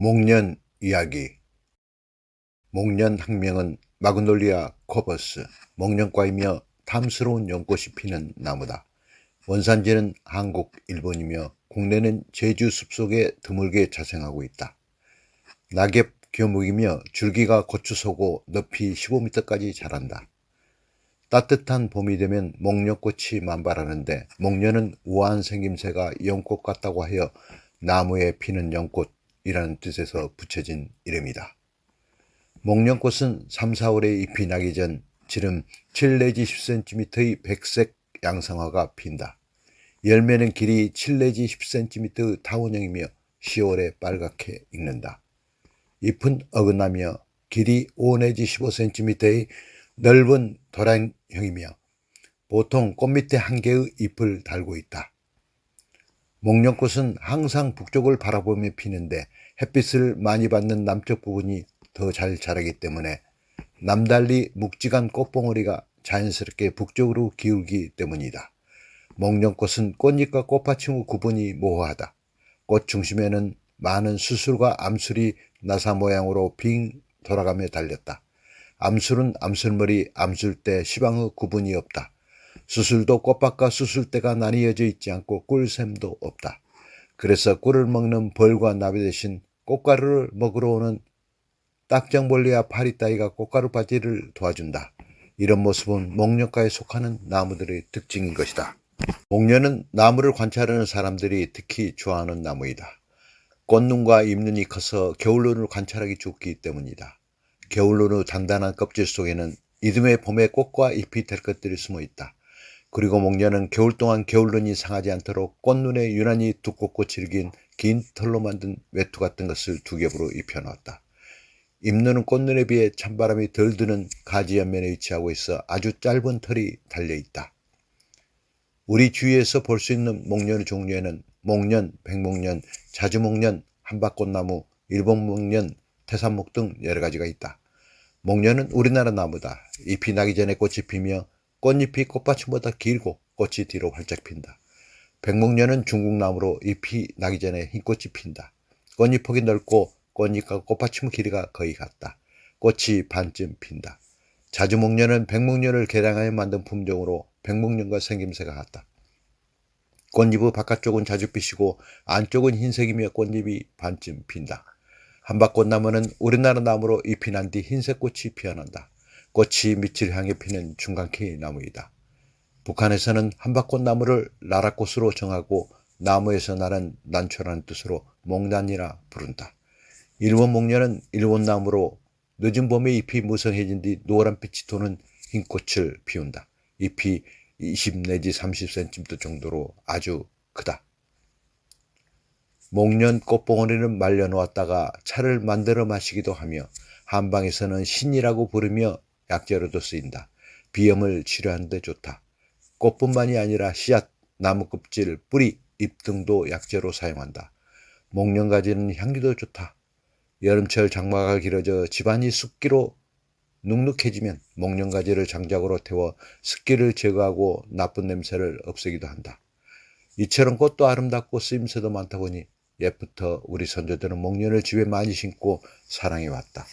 목련 이야기 목련 학명은 마그놀리아 코버스, 목련과이며 탐스러운 연꽃이 피는 나무다. 원산지는 한국, 일본이며 국내는 제주 숲속에 드물게 자생하고 있다. 낙엽 교목이며 줄기가 고추서고 높이 15m까지 자란다. 따뜻한 봄이 되면 목련꽃이 만발하는데 목련은 우아한 생김새가 연꽃 같다고 하여 나무에 피는 연꽃 이라는 뜻에서 붙여진 이름이다. 목련꽃은 3, 4월에 잎이 나기 전 지름 7 내지 10cm의 백색 양성화가 핀다. 열매는 길이 7 내지 10cm의 타원형이며 10월에 빨갛게 익는다. 잎은 어긋나며 길이 5 내지 15cm의 넓은 도량형이며 보통 꽃 밑에 한 개의 잎을 달고 있다. 목련꽃은 항상 북쪽을 바라보며 피는데 햇빛을 많이 받는 남쪽 부분이 더 잘 자라기 때문에 남달리 묵직한 꽃봉오리가 자연스럽게 북쪽으로 기울기 때문이다. 목련꽃은 꽃잎과 꽃받침의 구분이 모호하다. 꽃 중심에는 많은 수술과 암술이 나사 모양으로 빙 돌아가며 달렸다. 암술은 암술머리, 암술대, 시방의 구분이 없다. 수술도 꽃밭과 수술대가 나뉘어져 있지 않고 꿀샘도 없다. 그래서 꿀을 먹는 벌과 나비 대신 꽃가루를 먹으러 오는 딱정벌레와 파리 따위가 꽃가루 바지를 도와준다. 이런 모습은 목련과에 속하는 나무들의 특징인 것이다. 목련은 나무를 관찰하는 사람들이 특히 좋아하는 나무이다. 꽃눈과 잎눈이 커서 겨울눈을 관찰하기 좋기 때문이다. 겨울눈의 단단한 껍질 속에는 이듬해 봄에 꽃과 잎이 될 것들이 숨어 있다. 그리고 목련은 겨울 동안 겨울눈이 상하지 않도록 꽃눈에 유난히 두껍고 질긴 긴 털로 만든 외투 같은 것을 두 겹으로 입혀놓았다. 잎눈은 꽃눈에 비해 찬바람이 덜 드는 가지 옆면에 위치하고 있어 아주 짧은 털이 달려있다. 우리 주위에서 볼 수 있는 목련의 종류에는 목련, 백목련, 자주목련, 한박꽃나무, 일본목련, 태산목 등 여러 가지가 있다. 목련은 우리나라 나무다. 잎이 나기 전에 꽃이 피며 꽃잎이 꽃받침보다 길고 꽃이 뒤로 활짝 핀다. 백목련은 중국 나무로 잎이 나기 전에 흰 꽃이 핀다. 꽃잎 폭이 넓고 꽃잎과 꽃받침의 길이가 거의 같다. 꽃이 반쯤 핀다. 자주목련은 백목련을 개량하여 만든 품종으로 백목련과 생김새가 같다. 꽃잎의 바깥쪽은 자주빛이고 안쪽은 흰색이며 꽃잎이 반쯤 핀다. 한박꽃나무는 우리나라 나무로 잎이 난 뒤 흰색 꽃이 피어난다. 꽃이 밑을 향해 피는 중간키 나무이다. 북한에서는 한박꽃나무를 나라꽃으로 정하고 나무에서 나는 난초라는 뜻으로 목난이라 부른다. 일본 목련은 일본 나무로 늦은 봄에 잎이 무성해진 뒤 노란빛이 도는 흰 꽃을 피운다. 잎이 20 내지 30cm 정도로 아주 크다. 목련 꽃봉오리는 말려놓았다가 차를 만들어 마시기도 하며 한방에서는 신이라고 부르며 약재로도 쓰인다. 비염을 치료하는 데 좋다. 꽃뿐만이 아니라 씨앗, 나무 껍질, 뿌리, 잎 등도 약재로 사용한다. 목련가지는 향기도 좋다. 여름철 장마가 길어져 집안이 습기로 눅눅해지면 목련가지를 장작으로 태워 습기를 제거하고 나쁜 냄새를 없애기도 한다. 이처럼 꽃도 아름답고 쓰임새도 많다 보니 옛부터 우리 선조들은 목련을 집에 많이 심고 사랑해 왔다.